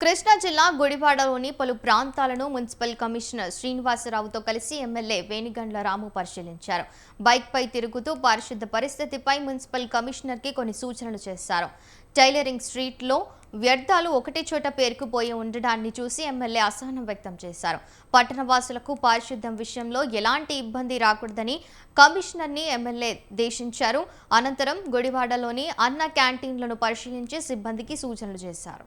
కృష్ణా జిల్లా గుడివాడలోని పలు ప్రాంతాలను మున్సిపల్ కమిషనర్ శ్రీనివాసరావుతో కలిసి ఎమ్మెల్యే వేణిగండ్ల రాము పరిశీలించారు. బైక్పై తిరుగుతూ పారిశుద్ధ పరిస్థితిపై మున్సిపల్ కమిషనర్కి కొన్ని సూచనలు చేశారు. టైలరింగ్ స్ట్రీట్లో వ్యర్థాలు ఒకటే చోట పేరుకుపోయి ఉండడాన్ని చూసి ఎమ్మెల్యే అసహనం వ్యక్తం చేశారు. పట్టణవాసులకు పారిశుద్ధ్యం విషయంలో ఎలాంటి ఇబ్బంది రాకూడదని కమిషనర్ని ఎమ్మెల్యే దేశించారు. అనంతరం గుడివాడలోని అన్న క్యాంటీన్లను పరిశీలించి సిబ్బందికి సూచనలు చేశారు.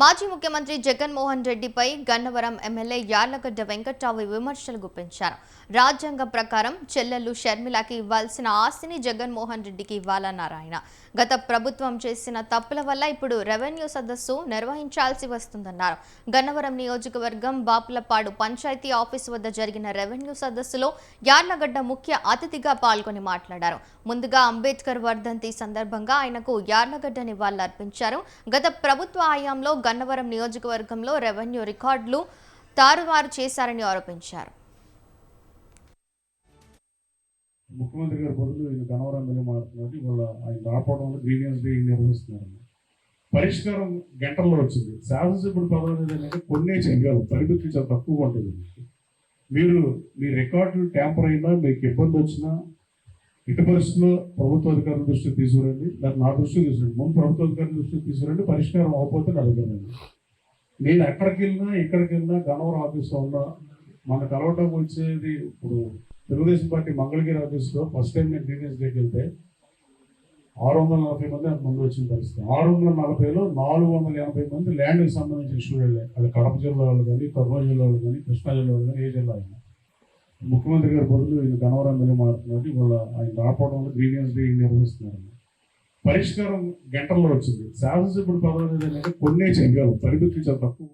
మాజీ ముఖ్యమంత్రి జగన్మోహన్ రెడ్డిపై గన్నవరం ఎమ్మెల్యే యార్లగడ్డ వెంకట్రావు విమర్శలు గుప్పించారు. రాజ్యాంగం ప్రకారం చెల్లెలు షర్మిలకి ఇవ్వాల్సిన ఆస్తిని జగన్మోహన్ రెడ్డికి ఇవ్వాలన్నారు ఆయన గత ప్రభుత్వం చేసిన తప్పుల వల్ల ఇప్పుడు రెవెన్యూ సదస్సు నిర్వహించాల్సి వస్తుందన్నారు. గన్నవరం నియోజకవర్గం బాపులపాడు పంచాయతీ ఆఫీసు వద్ద జరిగిన రెవెన్యూ సదస్సులో యార్లగడ్డ ముఖ్య అతిథిగా పాల్గొని మాట్లాడారు. ముందుగా అంబేద్కర్ వర్ధంతి సందర్భంగా ఆయనకు యార్లగడ్డ నివాళులర్పించారు గత ప్రభుత్వ హయాంలో గన్నవరం నియోజకవర్గంలో రెవెన్యూ రికార్డులు తారుమారు చేశారని ఆరోపించారు. ముఖ్యమంత్రి గారి బదులు ఈయన గణవరం మీద మాట్లాడుతున్నారు. ఇవాళ ఆయన రాకపోవడం వల్ల గ్రీవియన్స్ డే నిర్వహిస్తున్నారు. పరిష్కారం గంటల్లో వచ్చింది. శాసనసభ్యుడు పదవి ఏంటంటే కొన్నే చేయగలరు పరిమితి చాలా తక్కువగా ఉంటుంది. మీరు మీ రికార్డులు ట్యాంపర్ అయినా మీకు ఇబ్బంది వచ్చినా ఇటు పరిస్థితుల్లో ప్రభుత్వ అధికారుల దృష్టికి తీసుకురండి దాన్ని నా దృష్టికి తీసుకురండి. ముందు ప్రభుత్వ అధికారుల దృష్టికి తీసుకురండి పరిష్కారం అవ్వకపోతే అడుగుతానండి నేను ఎక్కడికి వెళ్ళినా ఎక్కడికి వెళ్ళినా గణవరం ఆఫీస్లో ఉన్నా మన కలవటం వచ్చేది ఇప్పుడు తెలుగుదేశం పార్టీ మంగళగిరి ఆఫీస్లో ఫస్ట్ టైం నేను డీటెయిల్స్ డేకి వెళ్తే ఆరు వందల నలభై మంది నాకు ముందు వచ్చిన పరిస్థితి. ఆరు వందల నలభైలో నాలుగు వందల ఎనభై మంది ల్యాండ్కి సంబంధించిన స్టూడెంట్లే. అది కడప జిల్లా వాళ్ళు కానీ కర్నూలు జిల్లా వాళ్ళు కానీ కృష్ణా జిల్లా వాళ్ళు కానీ ఏ జిల్లా అయినా. ముఖ్యమంత్రి గారి బదులు ఈయన గణవరం మీద మాట్లాడుతున్నారు. ఇవాళ ఆయన రాకపోవడం వల్ల గ్రీవియన్స్ డే నిర్వహిస్తున్నారు. పరిష్కారం గంటల్లో వచ్చింది. శాసనసభ్యుడు పదవి అనేది ఏంటంటే కొన్నే చేయగలరు పరిమితి చాలా తక్కువ.